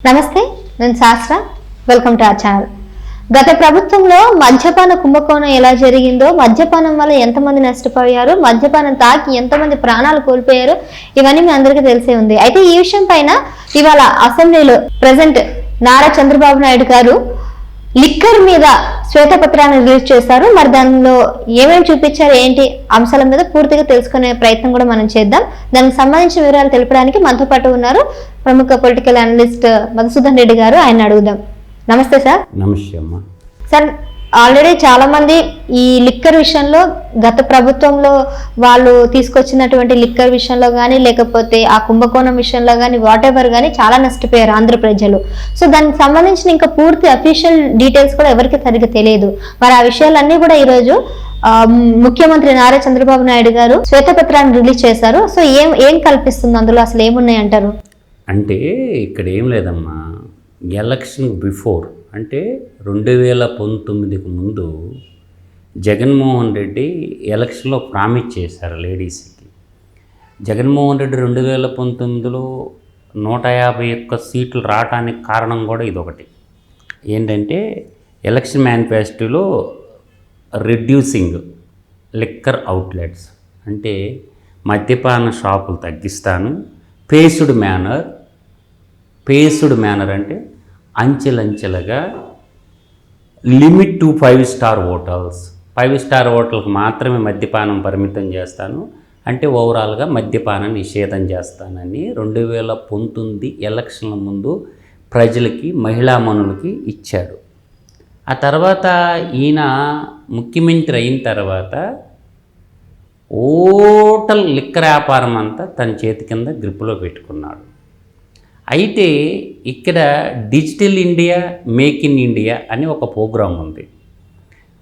నమస్తే నేను శాస్త్ర. వెల్కమ్ టు అవర్ ఛానల్ గత ప్రభుత్వంలో మద్యపాన కుంభకోణం ఎలా జరిగిందో మద్యపానం వల్ల ఎంతమంది నష్టపోయారు మద్యపానం తాకి ఎంతమంది ప్రాణాలు కోల్పోయారు ఇవన్నీ మీ అందరికీ తెలిసే ఉంది. అయితే ఈ విషయం పైన ఇవాళ అసెంబ్లీలో ప్రజెంట్ నారా చంద్రబాబు నాయుడు గారు లిక్కర్ మీద శ్వేతపత్రాన్ని రిలీజ్ చేశారు. మరి దానిలో ఏమేమి చూపించారు? ఏంటి అంశాల మీద పూర్తిగా తెలుసుకునే ప్రయత్నం కూడా మనం చేద్దాం. దానికి సంబంధించిన వివరాలు తెలపడానికి మనతో పాటు ఉన్నారు ప్రముఖ పొలిటికల్ అనలిస్ట్ మధుసూదన్ రెడ్డి గారు. ఆయన అడుగుదాం. నమస్తే సార్. నమస్తే అమ్మ. సార్ ఆల్రెడీ చాలామంది ఈ లిక్కర్ విషయంలో గత ప్రభుత్వంలో వాళ్ళు తీసుకొచ్చినటువంటి లిక్కర్ విషయంలో కానీ లేకపోతే ఆ కుంభకోణం విషయంలో కానీ వాట్ ఎవర్ కానీ చాలా నష్టపోయారు ఆంధ్ర ప్రజలు. సో దానికి సంబంధించిన ఇంకా పూర్తి అఫీషియల్ డీటెయిల్స్ కూడా ఎవరికి సరిగ్గా తెలియదు. మరి ఆ విషయాలన్నీ కూడా ఈరోజు ముఖ్యమంత్రి నారా చంద్రబాబు నాయుడు గారు శ్వేతపత్రాన్ని రిలీజ్ చేశారు. సో ఏం ఏం కల్పిస్తుంది? అందులో అసలు ఏమున్నాయి అంటారు? అంటే ఇక్కడ ఏం లేదమ్మా. Election before. అంటే రెండు వేల పంతొమ్మిదికి ముందు జగన్మోహన్ రెడ్డి ఎలక్షన్లో ప్రామిస్ చేశారు లేడీస్కి. జగన్మోహన్ రెడ్డి రెండు వేల పంతొమ్మిదిలో నూట యాభై ఒక్క సీట్లు రావడానికి కారణం కూడా ఇదొకటి. ఏంటంటే ఎలక్షన్ మేనిఫెస్టోలో రిడ్యూసింగ్ లిక్కర్ అవుట్లెట్స్ అంటే మద్యపాన షాపులు తగ్గిస్తాను పేస్డ్ మేనర్ పేస్డ్ మేనర్ అంటే అంచెలంచెలుగా limit to five star hotels. Five star హోటల్కి మాత్రమే మద్యపానం పరిమితం చేస్తాను. అంటే ఓవరాల్గా మద్యపాన నిషేధం చేస్తానని రెండు వేల పంతొమ్మిది ఎలక్షన్ల ముందు ప్రజలకి మహిళామణులకి ఇచ్చాడు. ఆ తర్వాత ఈయన ముఖ్యమంత్రి అయిన తర్వాత ఓటల్ లిక్కర్ వ్యాపారం అంతా తన చేతి కింద గ్రిప్లో పెట్టుకున్నాడు. అయితే ఇక్కడ digital India make in India అని ఒక ప్రోగ్రాం ఉంది.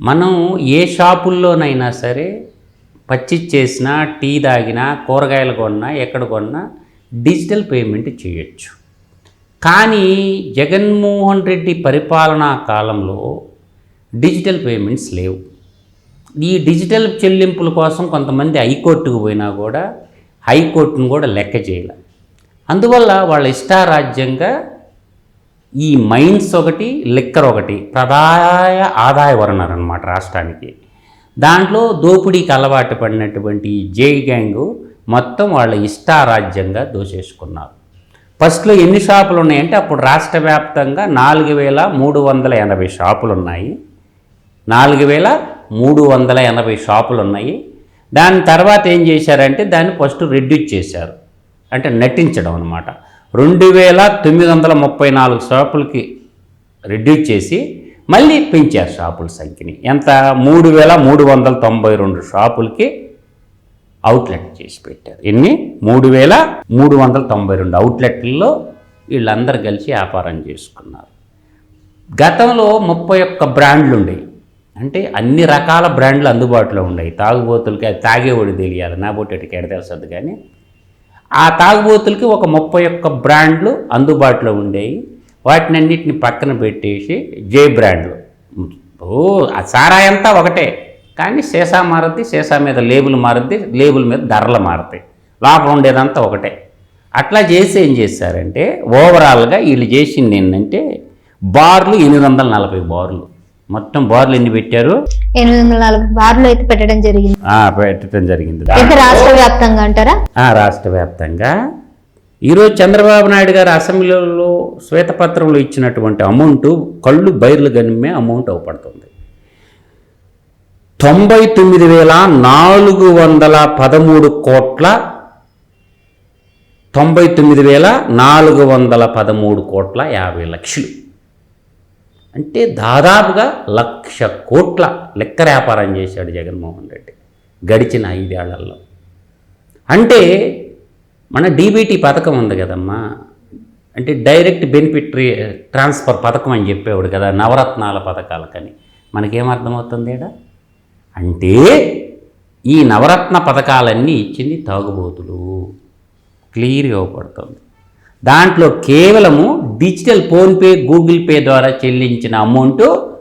మనం ఏ షాపుల్లోనైనా సరే పర్చేజ్ చేసినా టీ తాగినా కూరగాయలు కొన్నా ఎక్కడ కొన్నా డిజిటల్ పేమెంట్ చేయొచ్చు. కానీ జగన్మోహన్ రెడ్డి పరిపాలనా కాలంలో డిజిటల్ పేమెంట్స్ లేవు. ఈ డిజిటల్ చెల్లింపుల కోసం కొంతమంది హైకోర్టుకు పోయినా కూడా హైకోర్టును కూడా లెక్క చేయలే. అందువల్ల వాళ్ళ ఇష్టారాజ్యంగా ఈ మైన్స్ ఒకటి లిక్కర్ ఒకటి ప్రధాన ఆదాయ వనరు అనమాట రాష్ట్రానికి. దాంట్లో దోపిడీకి అలవాటు పడినటువంటి జై జే గ్యాంగ్ మొత్తం వాళ్ళ ఇష్టారాజ్యంగా దోచేసుకున్నారు. ఫస్ట్లో ఎన్ని షాపులు ఉన్నాయంటే అప్పుడు రాష్ట్ర వ్యాప్తంగా నాలుగు వేల మూడు వందల ఎనభై షాపులు ఉన్నాయి. నాలుగు వేల మూడు వందల ఎనభై షాపులు ఉన్నాయి. దాని తర్వాత ఏం చేశారంటే దాన్ని ఫస్ట్ రెడ్యూస్ చేశారు. అంటే నటించడం అనమాట రెండు వేల తొమ్మిది వందల ముప్పై నాలుగు షాపులకి రెడ్యూస్ చేసి మళ్ళీ పెంచారు షాపుల సంఖ్యని. ఎంత? మూడు వేల మూడు వందల తొంభై రెండు షాపులకి అవుట్లెట్ చేసి పెట్టారు. ఎన్ని? మూడు వేల మూడు వందల తొంభై రెండు అవుట్లెట్లలో వీళ్ళందరూ కలిసి వ్యాపారం చేసుకున్నారు. గతంలో ముప్పై ఒక్క బ్రాండ్లు ఉండేవి. అంటే అన్ని రకాల బ్రాండ్లు అందుబాటులో ఉన్నాయి తాగుబోతులకి అది తాగేవాడు తెలియాలి. నా బొట్టెటికి ఎడ తెలుసద్దు కానీ ఆ తాగుబోతులకి ఒక ముప్పై ఒక్క బ్రాండ్లు అందుబాటులో ఉండేవి వాటిని అన్నిటిని పక్కన పెట్టేసి జే బ్రాండ్లు. ఓ ఆ సారాయంతా ఒకటే. కానీ సీసా మారుద్ది సీసా మీద లేబుల్ మారుద్ది లేబుల్ మీద ధరలు మారుతాయి. లోపల ఉండేదంతా ఒకటే. అట్లా చేసి ఏం చేశారంటే ఓవరాల్గా వీళ్ళు చేసింది ఏంటంటే బార్లు ఎనిమిది వందల నలభై బార్లు. మొత్తం బార్లు ఎన్ని పెట్టారు? ఎనిమిది వందల నలభై బార్లు అయితే పెట్టడం జరిగింది. పెట్టడం జరిగింది. రాష్ట్ర వ్యాప్తంగా అంటారా? ఆ, రాష్ట్ర వ్యాప్తంగా. ఈరోజు చంద్రబాబు నాయుడు గారు అసెంబ్లీలో శ్వేతపత్రంలో ఇచ్చినటువంటి అమౌంట్ కళ్ళు బైర్లు గనిమే అమౌంట్ అవపడుతుంది. తొంభై తొమ్మిది వేల నాలుగు వందల పదమూడు కోట్ల తొంభై తొమ్మిది వేల నాలుగు వందల పదమూడు కోట్ల యాభై లక్షలు. అంటే దాదాపుగా లక్ష కోట్ల లెక్క వ్యాపారం చేశాడు జగన్మోహన్ రెడ్డి గడిచిన ఐదేళ్ళలో. అంటే మన డీబీటీ పథకం ఉంది కదమ్మా. అంటే డైరెక్ట్ బెనిఫిట్ ట్రాన్స్ఫర్ పథకం అని చెప్పేవాడు కదా నవరత్నాల పథకాలకని. మనకేమర్థమవుతుంది ఏడా? అంటే ఈ నవరత్న పథకాలన్నీ ఇచ్చింది తాగుబోతులు. క్లియర్గా అవపడుతుంది దాంట్లో కేవలము డిజిటల్ ఫోన్పే గూగుల్ పే ద్వారా చెల్లించిన అమౌంట్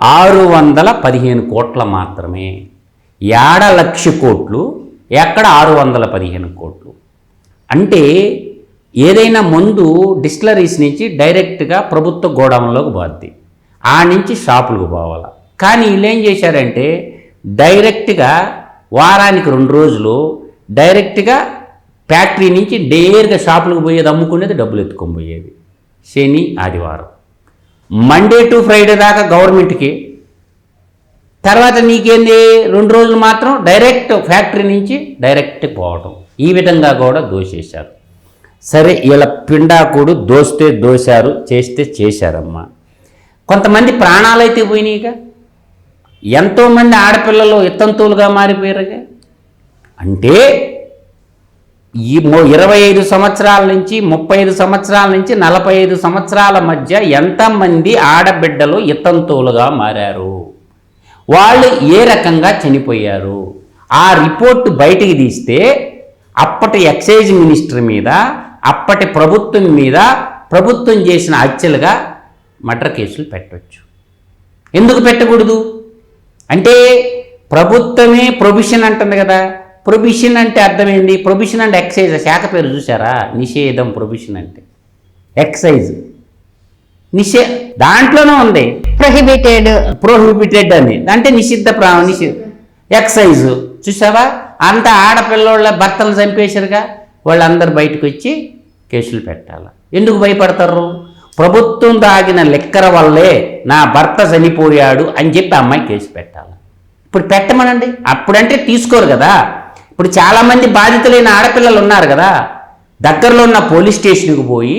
ఆరు వందల పదిహేను కోట్ల మాత్రమే. ఏడ లక్ష కోట్లు ఎక్కడ ఆరు వందల పదిహేను కోట్లు. అంటే ఏదైనా ముందు డిస్టిలరీస్ నుంచి డైరెక్ట్గా ప్రభుత్వ గోడౌన్లోకి పోద్ది. ఆ నుంచి షాపులకు పోవాలి. కానీ వీళ్ళు ఏం చేశారంటే డైరెక్ట్గా వారానికి రెండు రోజులు డైరెక్ట్గా ఫ్యాక్టరీ నుంచి డైరెక్ట్గా షాపులకు పోయేది అమ్ముకునేది డబ్బులు ఎత్తుకొని పోయేది. శని ఆదివారం. మండే టు ఫ్రైడే దాకా గవర్నమెంట్కి. తర్వాత నీకేంది? రెండు రోజులు మాత్రం డైరెక్ట్ ఫ్యాక్టరీ నుంచి డైరెక్ట్ పోవటం. ఈ విధంగా కూడా దోషేశారు. సరే ఇలా పిండాకుడు దోస్తే దోశారు చేస్తే చేశారమ్మా. కొంతమంది ప్రాణాలైతే పోయినాయిగా ఎంతోమంది ఆడపిల్లలు ఇత్తంతులుగా మారిపోయారుగా అంటే ఈ ఇరవై ఐదు సంవత్సరాల నుంచి ముప్పై ఐదు సంవత్సరాల నుంచి నలభై ఐదు సంవత్సరాల మధ్య ఎంతమంది ఆడబిడ్డలు ఇతంతువులుగా మారారు? వాళ్ళు ఏ రకంగా చనిపోయారు? ఆ రిపోర్ట్ బయటికి తీస్తే అప్పటి ఎక్సైజ్ మినిస్టర్ మీద అప్పటి ప్రభుత్వం మీద ప్రభుత్వం చేసిన హత్యలుగా మర్డర్ కేసులు పెట్టవచ్చు ఎందుకు పెట్టకూడదు? అంటే ప్రభుత్వమే ప్రొఫిషన్ అంటుంది కదా. ప్రొబిషన్ అంటే అర్థమైంది? ప్రొబిషన్ అంటే ఎక్సైజ్ శాఖ పేరు చూసారా నిషేధం ప్రొబిషన్ అంటే. ఎక్సైజ్ నిషే దాంట్లోనే ఉంది. ప్రొహిబిటెడ్ ప్రోహిబిటెడ్ అని. అంటే నిషిద్ధ ప్రా నిషిద్ధ ఎక్సైజ్ చూసావా అంత ఆడపిల్లోళ్ళ భర్తలు చంపేశారుగా. వాళ్ళందరూ బయటకు వచ్చి కేసులు పెట్టాలి? ఎందుకు భయపడతారు? ప్రభుత్వం తాగిన లెక్కర వల్లే నా భర్త చనిపోయాడు అని చెప్పి అమ్మాయి కేసు పెట్టాలి? ఇప్పుడు పెట్టమనండి. అప్పుడంటే తీసుకోరు కదా. ఇప్పుడు చాలామంది బాధితులైన ఆడపిల్లలు ఉన్నారు కదా. దగ్గరలో ఉన్న పోలీస్ స్టేషన్కి పోయి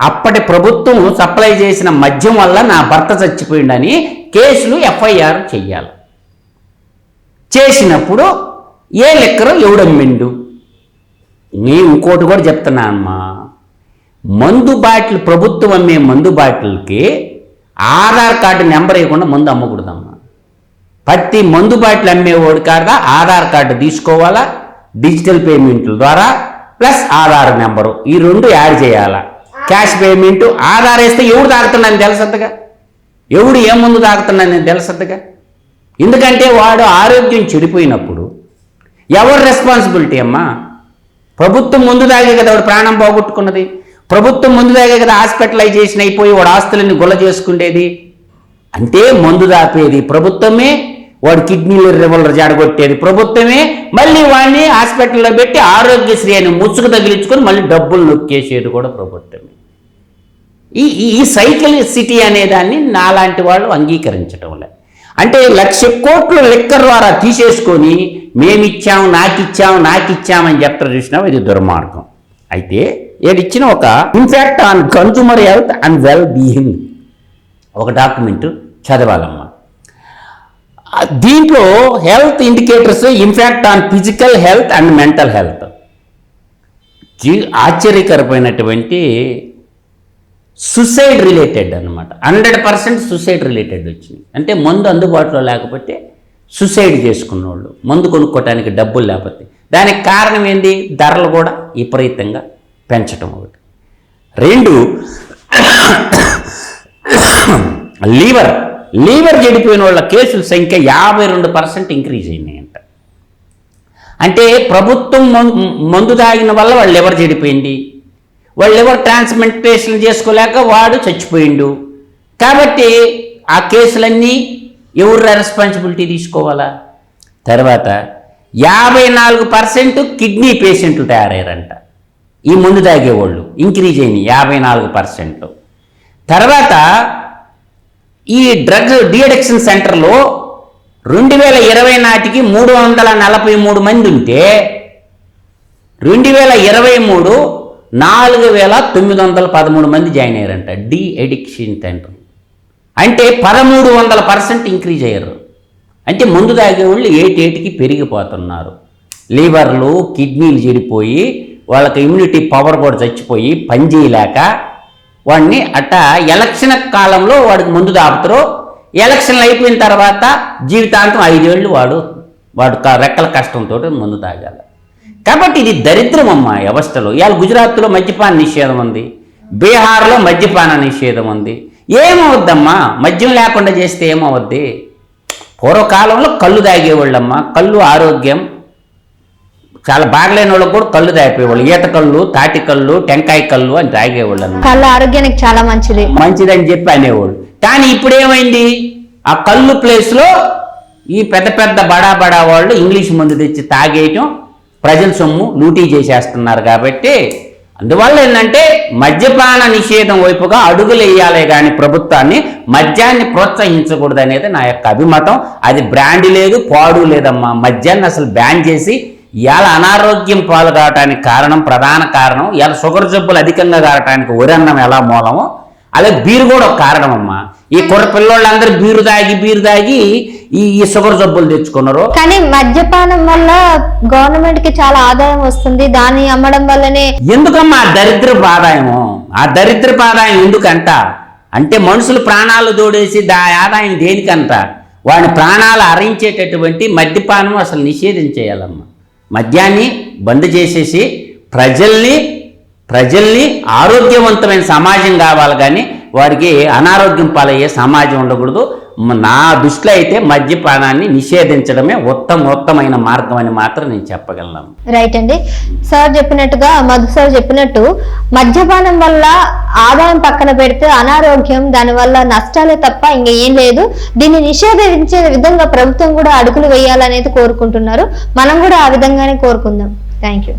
అప్పటి ప్రభుత్వం సప్లై చేసిన మద్యం వల్ల నా భర్త చచ్చిపోయిండని కేసులు ఎఫ్ఐఆర్ చెయ్యాలి. చేసినప్పుడు ఏ లెక్కరో ఎవడమ్మిండు నేను ఇంకోటి కూడా చెప్తున్నా అమ్మా. మందు బాటిల్ ప్రభుత్వం అమ్మే మందు బాటిల్కి ఆధార్ కార్డు నెంబర్ వేయకుండా మందు అమ్మకూడదమ్మా. ప్రతి మందు బాటిల్ అమ్మేవాడి కాడ ఆధార్ కార్డు తీసుకోవాలా? డిజిటల్ పేమెంట్ల ద్వారా ప్లస్ ఆధార్ నెంబరు. ఈ రెండు యాడ్ చేయాలా? క్యాష్ పేమెంట్ ఆధార్ వేస్తే ఎవడు తాగుతున్నాను తెలుసద్దుగా ఎవడు ఏ ముందు తాగుతున్నాను తెలుసద్దుగా ఎందుకంటే వాడు ఆరోగ్యం చెడిపోయినప్పుడు ఎవరు రెస్పాన్సిబిలిటీ అమ్మా? ప్రభుత్వం ముందు దాగే కదా వాడు ప్రాణం పోగొట్టుకున్నది. ప్రభుత్వం ముందు దాగే కదా హాస్పిటలైజేషన్ అయిపోయి వాడు ఆస్తులన్నీ గుల్ల చేసుకుండేది. అంటే మందు దాపేది ప్రభుత్వమే వాడు కిడ్నీలు రివల్వర్ జాడగొట్టేది. ప్రభుత్వమే మళ్ళీ వాడిని హాస్పిటల్లో పెట్టి ఆరోగ్యశ్రీ అని ముచ్చుకు తగిలించుకొని మళ్ళీ డబ్బులు నొక్కేసేది కూడా ప్రభుత్వమే. ఈ ఈ- సైకిల్ సిటీ అనేదాన్ని నాలాంటి వాళ్ళు అంగీకరించడం లే. అంటే లక్ష కోట్లు లెక్క ద్వారా తీసేసుకొని మేమిచ్చాం నాకిచ్చాము నాకిచ్చామని చెప్తారు చూసినాం ఇది దుర్మార్గం. అయితే ఏడిచ్చిన ఒక in fact on consumer health and well being ఒక డాక్యుమెంట్ చదవాలమ్మా. దీంట్లో health indicators in fact on physical health and mental health ఆశ్చర్యకరమైనటువంటి సుసైడ్ రిలేటెడ్ అనమాట హండ్రెడ్ పర్సెంట్ సుసైడ్ రిలేటెడ్ వచ్చింది. అంటే మందు అందుబాటులో లేకపోతే సుసైడ్ చేసుకున్న వాళ్ళు మందు కొనుక్కోవటానికి డబ్బులు లేకపోతే. దానికి కారణం ఏంది? ధరలు కూడా విపరీతంగా పెంచటం ఒకటి. రెండు లీవర్ లీవర్ చెడిపోయిన వాళ్ళ కేసుల సంఖ్య యాభై రెండు పర్సెంట్ ఇంక్రీజ్ అయినాయంట. అంటే ప్రభుత్వం మందు మందు తాగిన వల్ల వాళ్ళ లివర్ చెడిపోయింది. వాళ్ళ లివర్ ట్రాన్స్ప్లాంటేషన్ చేసుకోలేక వాడు చచ్చిపోయిండు. కాబట్టి ఆ కేసులన్నీ ఎవరు రెస్పాన్సిబిలిటీ తీసుకోవాలా? తర్వాత యాభై నాలుగు పర్సెంట్ కిడ్నీ పేషెంట్లు తయారయ్యారంట. ఈ మందు తాగేవాళ్ళు ఇంక్రీజ్ అయినాయి యాభై నాలుగు పర్సెంట్ తర్వాత ఈ డ్రగ్ డిఅడిక్షన్ సెంటర్లో రెండు వేల ఇరవై నాటికి మూడు వందల నలభై మూడు మంది ఉంటే రెండు వేల ఇరవై మూడు నాలుగు వేల తొమ్మిది వందల పదమూడు మంది జాయిన్ అయ్యారంట డి ఎడిక్షన్ సెంటర్. అంటే పదమూడు వందల పర్సెంట్ ఇంక్రీజ్ అయ్యారు. అంటే ముందు తాగేవాళ్ళు ఎయిట్ ఎయిట్కి పెరిగిపోతున్నారు. లివర్లు కిడ్నీలు చెడిపోయి వాళ్ళకి ఇమ్యూనిటీ పవర్ కూడా చచ్చిపోయి పని చేయలేక వాడిని అట్టా ఎలక్షన్ కాలంలో వాడికి ముందు దాపుతారు. ఎలక్షన్లు అయిపోయిన తర్వాత జీవితాంతం ఐదేళ్ళు వాడు. వాడు రెక్కల కష్టంతో ముందు తాగాలి. కాబట్టి ఇది దరిద్రం అమ్మ వ్యవస్థలో ఇవాళ గుజరాత్లో మద్యపాన నిషేధం ఉంది. బీహార్లో మద్యపాన నిషేధం ఉంది. ఏమవుద్దమ్మా? మద్యం లేకుండా చేస్తే ఏమవుద్ది? పూర్వకాలంలో కళ్ళు తాగేవాళ్ళమ్మా. కళ్ళు ఆరోగ్యం చాలా బాగలేని వాళ్ళకి కూడా కళ్ళు తాగిపోయేవాళ్ళు. ఈత కళ్ళు తాటి కళ్ళు టెంకాయ కళ్ళు అని తాగేవాళ్ళు అన్నమాట. కళ్ళ ఆరోగ్యానికి చాలా మంచిది. మంచిదని చెప్పి అనేవాళ్ళు. కానీ ఇప్పుడు ఏమైంది ఆ కళ్ళు ప్లేస్లో ఈ పెద్ద పెద్ద బడా బడా వాళ్ళు ఇంగ్లీష్ మందు తెచ్చి తాగేయటం ప్రజల సొమ్ము లూటీ చేసేస్తున్నారు కాబట్టి అందువల్ల ఏంటంటే మద్యపాన నిషేధం వైపుగా అడుగులు వేయాలే కానీ ప్రభుత్వాన్ని మద్యాన్ని ప్రోత్సహించకూడదు అనేది నా యొక్క అభిమతం. అది బ్రాండ్ లేదు పాడు లేదమ్మా. మద్యాన్ని అసలు బ్యాన్ చేసి ఇవాళ అనారోగ్యం పాలు కావటానికి కారణం ప్రధాన కారణం ఇవాళ షుగర్ జబ్బులు అధికంగా కావటానికి ఒరన్నం ఎలా మూలమో అలాగే బీరు కూడా ఒక కారణం అమ్మా ఈ కుర్ర పిల్లోళ్ళందరూ బీరు తాగి బీరు తాగి ఈ ఈ షుగర్ జబ్బులు తెచ్చుకున్నారు. కానీ మద్యపానం వల్ల గవర్నమెంట్కి చాలా ఆదాయం వస్తుంది దాన్ని అమ్మడం వల్లనే ఎందుకమ్మా ఆ దరిద్రపు ఆదాయము ఆ దరిద్రపు ఆదాయం ఎందుకంట? అంటే మనుషులు ప్రాణాలు దోడేసి దా ఆదాయం దేనికంట? వాడి ప్రాణాలు అరించేటటువంటి మద్యపానం అసలు నిషేధించేయాలమ్మా మద్యాన్ని బంద్ చేసేసి ప్రజల్ని ప్రజల్ని ఆరోగ్యవంతమైన సమాజం కావాలి కానీ వారికి అనారోగ్యం పాలయ్యే సమాజం ఉండకూడదు. నా దృష్టిలో అయితే మద్యపానాన్ని నిషేధించడమే ఉత్తమోత్తమైన మార్గం అని మాత్రం నేను చెప్పగలను. రైట్ అండి. సార్ చెప్పినట్టుగా మధు సార్ చెప్పినట్టు మద్యపానం వల్ల ఆదాయం పక్కన పెడితే అనారోగ్యం దానివల్ల నష్టాలే తప్ప ఇంకా ఏం లేదు. దీన్ని నిషేధించే విధంగా ప్రభుత్వం కూడా అడుగులు వేయాలనేది కోరుకుంటున్నారు. మనం కూడా ఆ విధంగానే కోరుకుందాం. Thank you